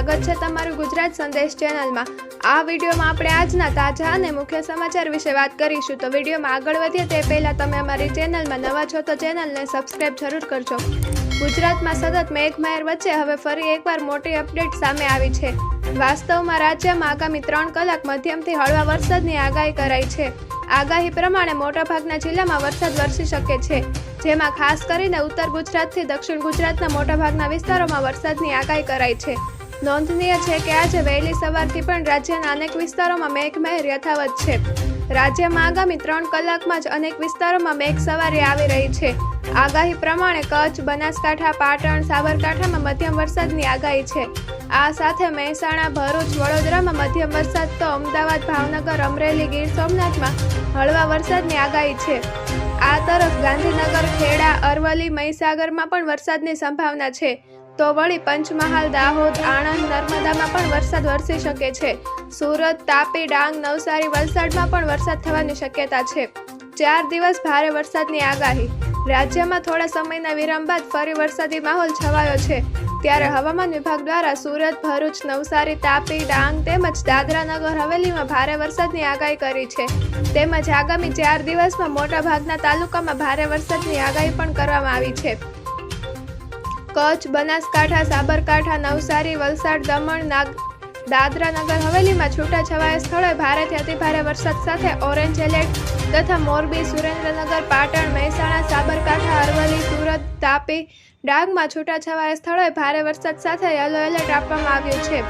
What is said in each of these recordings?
સ્વાગત છે તમારું ગુજરાત સંદેશ ચેનલમાં. આ વિડીયોમાં આપણે આજના તાજા અને મુખ્ય સમાચાર વિશે વાત કરીશું. તો વિડીયોમાં આગળ વધીએ તે પહેલાં તમે અમારી ચેનલમાં નવા છો તો ચેનલને સબસ્ક્રાઇબ જરૂર કરજો. ગુજરાતમાં સતત મેઘમાયર વચ્ચે હવે ફરી એકવાર મોટી અપડેટ સામે આવી છે. વાસ્તવમાં રાજ્યમાં આગામી ત્રણ કલાક મધ્યમથી હળવા વરસાદની આગાહી કરાઈ છે. આગાહી પ્રમાણે મોટાભાગના જિલ્લામાં વરસાદ વરસી શકે છે. જેમાં ખાસ કરીને ઉત્તર ગુજરાતથી દક્ષિણ ગુજરાતના મોટાભાગના વિસ્તારોમાં વરસાદની આગાહી કરાઈ છે. નોંધનીય છે કે આજે વહેલી સવારથી પણ રાજ્યના અનેક વિસ્તારોમાં મેઘમહેર યથાવત છે. રાજ્યમાં આગામી ત્રણ કલાકમાં જ અનેક વિસ્તારોમાં મેઘ સવારી આવી રહી છે. આગાહી પ્રમાણે કચ્છ, બનાસકાંઠા, પાટણ, સાબરકાંઠામાં મધ્યમ વરસાદની આગાહી છે. આ સાથે મહેસાણા, ભરૂચ, વડોદરામાં મધ્યમ વરસાદ તો અમદાવાદ, ભાવનગર, અમરેલી, ગીર સોમનાથમાં હળવા વરસાદની આગાહી છે. આ તરફ ગાંધીનગર, ખેડા, અરવલ્લી, મહીસાગરમાં પણ વરસાદની સંભાવના છે. તો વળી પંચમહાલ, દાહોદ, આણંદ, નર્મદામાં પણ વરસાદ વરસી શકે છે. સુરત, તાપી, ડાંગ, નવસારી, વલસાડમાં પણ વરસાદ થવાની શક્યતા છે. ચાર દિવસ ભારે વરસાદની આગાહી. રાજ્યમાં થોડા સમયના વિરામ બાદ ફરી વરસાદી માહોલ છવાયો છે. ત્યારે હવામાન વિભાગ દ્વારા સુરત, ભરૂચ, નવસારી, તાપી, ડાંગ તેમજ દાદરા નગર હવેલીમાં ભારે વરસાદની આગાહી કરી છે. તેમજ આગામી ચાર દિવસમાં મોટાભાગના તાલુકામાં ભારે વરસાદની આગાહી પણ કરવામાં આવી છે. કચ્છ, બનાસકાંઠા, સાબરકાંઠા, નવસારી, વલસાડ, દમણ, નાગ દાદરા નગર હવેલીમાં છૂટાછવાયા સ્થળોએ ભારેથી અતિભારે વરસાદ સાથે ઓરેન્જ એલર્ટ, તથા મોરબી, સુરેન્દ્રનગર, પાટણ, મહેસાણા, સાબરકાંઠા, અરવલ્લી, સુરત, તાપી, ડાંગમાં છૂટાછવાયા સ્થળોએ ભારે વરસાદ સાથે યલો એલર્ટ આપવામાં આવ્યું છે.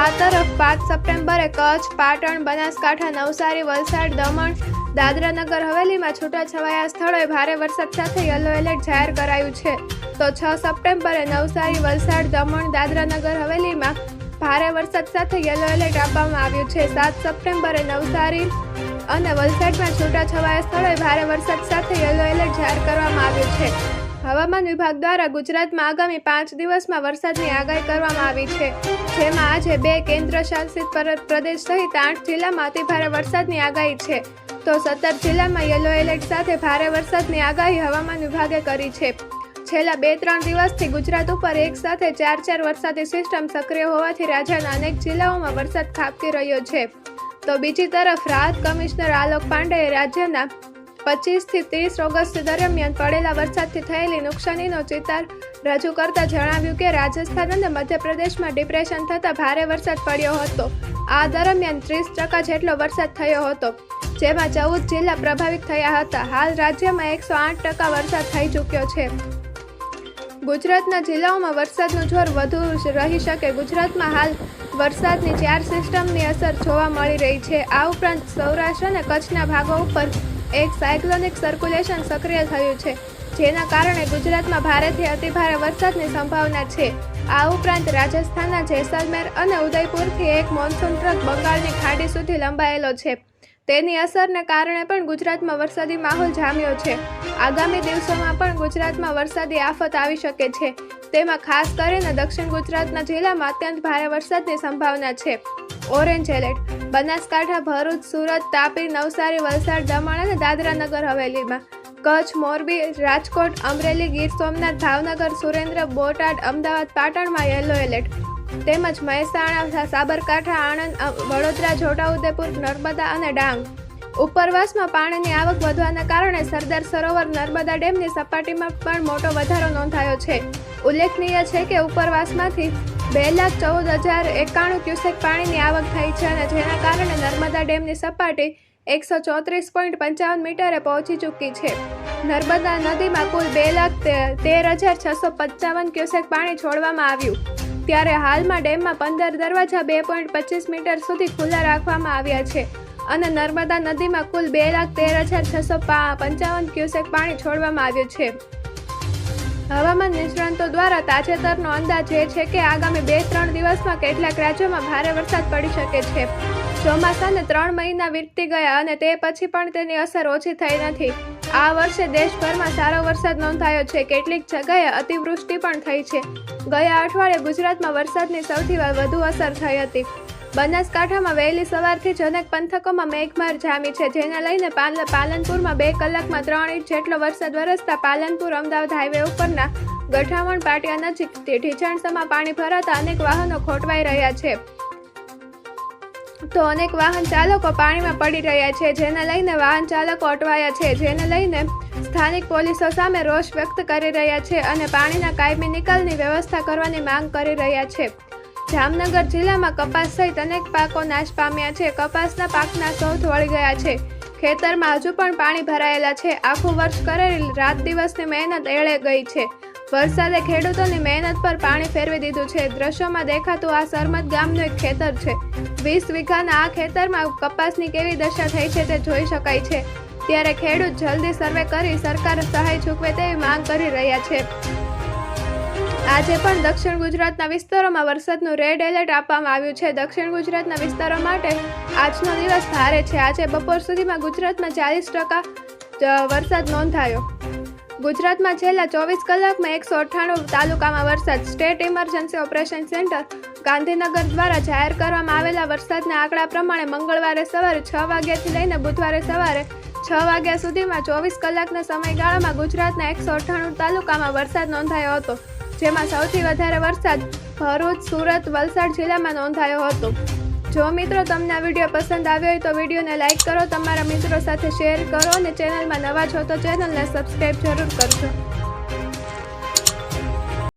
આ તરફ પાંચ સપ્ટેમ્બરે કચ્છ, પાટણ, બનાસકાંઠા, નવસારી, વલસાડ, દમણ, દાદરાનગર, હવેલીમાં છૂટાછવાયા સ્થળોએ ભારે વરસાદ સાથે યલો એલર્ટ જાહેર કરાયું છે. તો છ સપ્ટેમ્બરે નવસારી, વલસાડ, દમણ, દાદરાનગર, હવેલીમાં ભારે વરસાદ સાથે યલો એલર્ટ આપવામાં આવ્યું છે. સાત સપ્ટેમ્બરે નવસારી અને વલસાડમાં છૂટાછવાયા સ્થળોએ ભારે વરસાદ સાથે યલો એલર્ટ જાહેર કરવામાં આવ્યું છે. હવામાન વિભાગ દ્વારા ગુજરાતમાં આગામી પાંચ દિવસમાં વરસાદની આગાહી કરવામાં આવી છે. જેમાં આજે બે કેન્દ્ર શાસિત પ્રદેશ સહિત આઠ જિલ્લામાં અતિભારે વરસાદની આગાહી છે. તો સત્તર જિલ્લામાં યલો એલર્ટ સાથે ભારે વરસાદની આગાહી હવામાન વિભાગે કરી છે. છેલ્લા બે ત્રણ દિવસથી ગુજરાત ઉપર એક સાથે ચાર ચાર વરસાદી સિસ્ટમ સક્રિય હોવાથી રાજ્યના અનેક જિલ્લાઓમાં વરસાદ ખાબકી રહ્યો છે. તો બીજી તરફ રાહત કમિશનર આલોક પાંડેએ રાજ્યના પચીસથી ત્રીસ ઓગસ્ટ દરમિયાન પડેલા વરસાદથી થયેલી નુકસાનીનો ચિતાર રજૂ કરતા જણાવ્યું કે રાજસ્થાન અને મધ્યપ્રદેશમાં ડિપ્રેશન થતાં ભારે વરસાદ પડ્યો હતો. આ દરમિયાન ત્રીસ ટકા જેટલો વરસાદ થયો હતો, જેમાં ચૌદ જિલ્લા પ્રભાવિત થયા હતા. હાલ રાજ્યમાં એકસો આઠ ટકા વરસાદ થઈ ચૂક્યો છે. ગુજરાતના જિલ્લાઓમાં વરસાદનું જોર વધુ રહી શકે, ગુજરાતમાં હાલ વરસાદની ચાર સિસ્ટમની અસર જોવા મળી રહી છે. આ ઉપરાંત સૌરાષ્ટ્ર અને કચ્છના ભાગો ઉપર એક સાયક્લોનિક સર્ક્યુલેશન સક્રિય થયું છે, જેના કારણે ગુજરાતમાં ભારેથી અતિભારે વરસાદની સંભાવના છે. આ ઉપરાંત રાજસ્થાનના જેસલમેર અને ઉદયપુરથી એક મોન્સૂન ટ્રક બંગાળની ખાડી સુધી લંબાયેલો છે. તેની અસરને કારણે પણ ગુજરાતમાં વરસાદી માહોલ જામ્યો છે. આગામી દિવસોમાં પણ ગુજરાતમાં વરસાદી આફત આવી શકે છે. તેમાં ખાસ કરીને દક્ષિણ ગુજરાતના જિલ્લામાં અત્યંત ભારે વરસાદની સંભાવના છે. ઓરેન્જ એલર્ટ બનાસકાંઠા, ભરૂચ, સુરત, તાપી, નવસારી, વલસાડ, દમણ અને દાદરાનગર હવેલીમાં. કચ્છ, મોરબી, રાજકોટ, અમરેલી, ગીર સોમનાથ, ભાવનગર, સુરેન્દ્ર, બોટાદ, અમદાવાદ, પાટણમાં યલો એલર્ટ તેમજ મહેસાણા, સાબરકાંઠા, આણંદ, વડોદરા, છોટાઉદેપુર, નર્મદા અને ડાંગ. ઉપરવાસમાં પાણીની આવક વધવાના કારણે સરદાર સરોવર નર્મદા ડેમની સપાટીમાં પણ મોટો વધારો નોંધાયો છે. ઉલ્લેખનીય છે કે ઉપરવાસમાંથી બે લાખ ચૌદ હજાર એકાણું ક્યુસેક પાણીની આવક થઈ છે અને જેના કારણે નર્મદા ડેમની સપાટી એકસો ચોત્રીસ પોઈન્ટ પંચાવન મીટરે પહોંચી ચૂકી છે. નર્મદા નદીમાં કુલ બે લાખ તેર હજાર છસો પંચાવન ક્યુસેક પાણી છોડવામાં આવ્યું. ત્યારે હાલમાં ડેમમાં પંદર દરવાજા બે પોઈન્ટ પચીસ મીટર સુધી ખુલ્લા રાખવામાં આવ્યા છે. અને નર્મદા નદીમાં કુલ બે લાખ તેર હજાર છસો પંચાવન ક્યુસેક પાણી છોડવામાં આવ્યું છે. હવામાન નિષ્ણાંતો દ્વારા તાજેતરનો અંદાજ એ છે કે આગામી બે ત્રણ દિવસમાં કેટલાક રાજ્યોમાં ભારે વરસાદ પડી શકે છે. ચોમાસાને ત્રણ મહિના વીતતી ગયા અને તે પછી પણ તેની અસર ઓછી થઈ નથી. આ વર્ષે દેશભરમાં સારો વરસાદ નોંધાયો છે. કેટલીક જગ્યાએ અતિવૃષ્ટિ પણ થઈ છે. ગયા અઠવાડિયે ગુજરાતમાં વરસાદની સૌથી વધુ અસર થઈ હતી. બનાસકાંઠામાં વહેલી સવારથી જ અનેક પંથકોમાં મેઘમાર જામી છે, જેને લઈને પાલ- પાલનપુરમાં બે કલાકમાં ત્રણ ઇંચ જેટલો વરસાદ વરસતા પાલનપુર, અમદાવાદ હાઈવે ઉપરના ગઠામણ પાટિયા નજીક ઢીચાણસામાં પાણી ભરાતા અનેક વાહનો ખોટવાઈ રહ્યા છે. તો અનેક વાહન ચાલકો પાણીમાં પડી રહ્યા છે, જેને લઈને વાહન ચાલકો અટવાયા છે, જેને લઈને સ્થાનિક પોલીસો સામે રોષ વ્યક્ત કરી રહ્યા છે અને પાણીના કાયમી નિકાલની વ્યવસ્થા કરવાની માંગ કરી રહ્યા છે. જામનગર જિલ્લામાં કપાસ સહિત અનેક પાકો નાશ પામ્યા છે. કપાસના પાકના સૌથ વળી ગયા છે. ખેતરમાં હજુ પણ પાણી ભરાયેલા છે. આખું વર્ષ કરેલી રાત દિવસની મહેનત એળે ગઈ છે. વરસાદે ખેડૂતોની મહેનત પર પાણી ફેરવી દીધું છે. દ્રશ્યોમાં દેખાતું આ સરમત ગામનું એક ખેતર છે. વીસ વીઘાના આ ખેતરમાં કપાસની કેવી દશા થઈ છે તે જોઈ શકાય છે. ત્યારે ખેડૂત જલ્દી સર્વે કરી સરકાર સહાય ચૂકવે તેવી માંગ કરી રહ્યા છે. આજે પણ દક્ષિણ ગુજરાતના વિસ્તારોમાં વરસાદનું રેડ એલર્ટ આપવામાં આવ્યું છે. દક્ષિણ ગુજરાતના વિસ્તારો માટે આજનો દિવસ ભારે છે. આજે બપોર સુધીમાં ગુજરાતમાં ચાલીસ ટકા વરસાદ નોંધાયો. ગુજરાતમાં છેલ્લા ચોવીસ કલાકમાં એકસો અઠ્ઠાણું તાલુકામાં વરસાદ. State emergency operation centre Gandhinagar દ્વારા જાહેર કરવામાં આવેલા વરસાદના આંકડા પ્રમાણે મંગળવારે સવારે છ વાગ્યાથી લઈને બુધવારે સવારે છ વાગ્યા સુધીમાં ચોવીસ કલાકના સમયગાળામાં ગુજરાતના એકસો અઠ્ઠાણું તાલુકામાં વરસાદ નોંધાયો હતો. જેમાં સૌથી વધારે વરસાદ ભરૂચ, સુરત, વલસાડ જિલ્લામાં નોંધાયો હતો. જો મિત્રો તમને આ વીડિયો પસંદ આવ્યો હોય તો વિડીયોને લાઇક કરો, તમારા મિત્રો સાથે શેર કરો અને ચેનલમાં નવા છો તો ચેનલને સબસ્ક્રાઈબ જરૂર કરજો.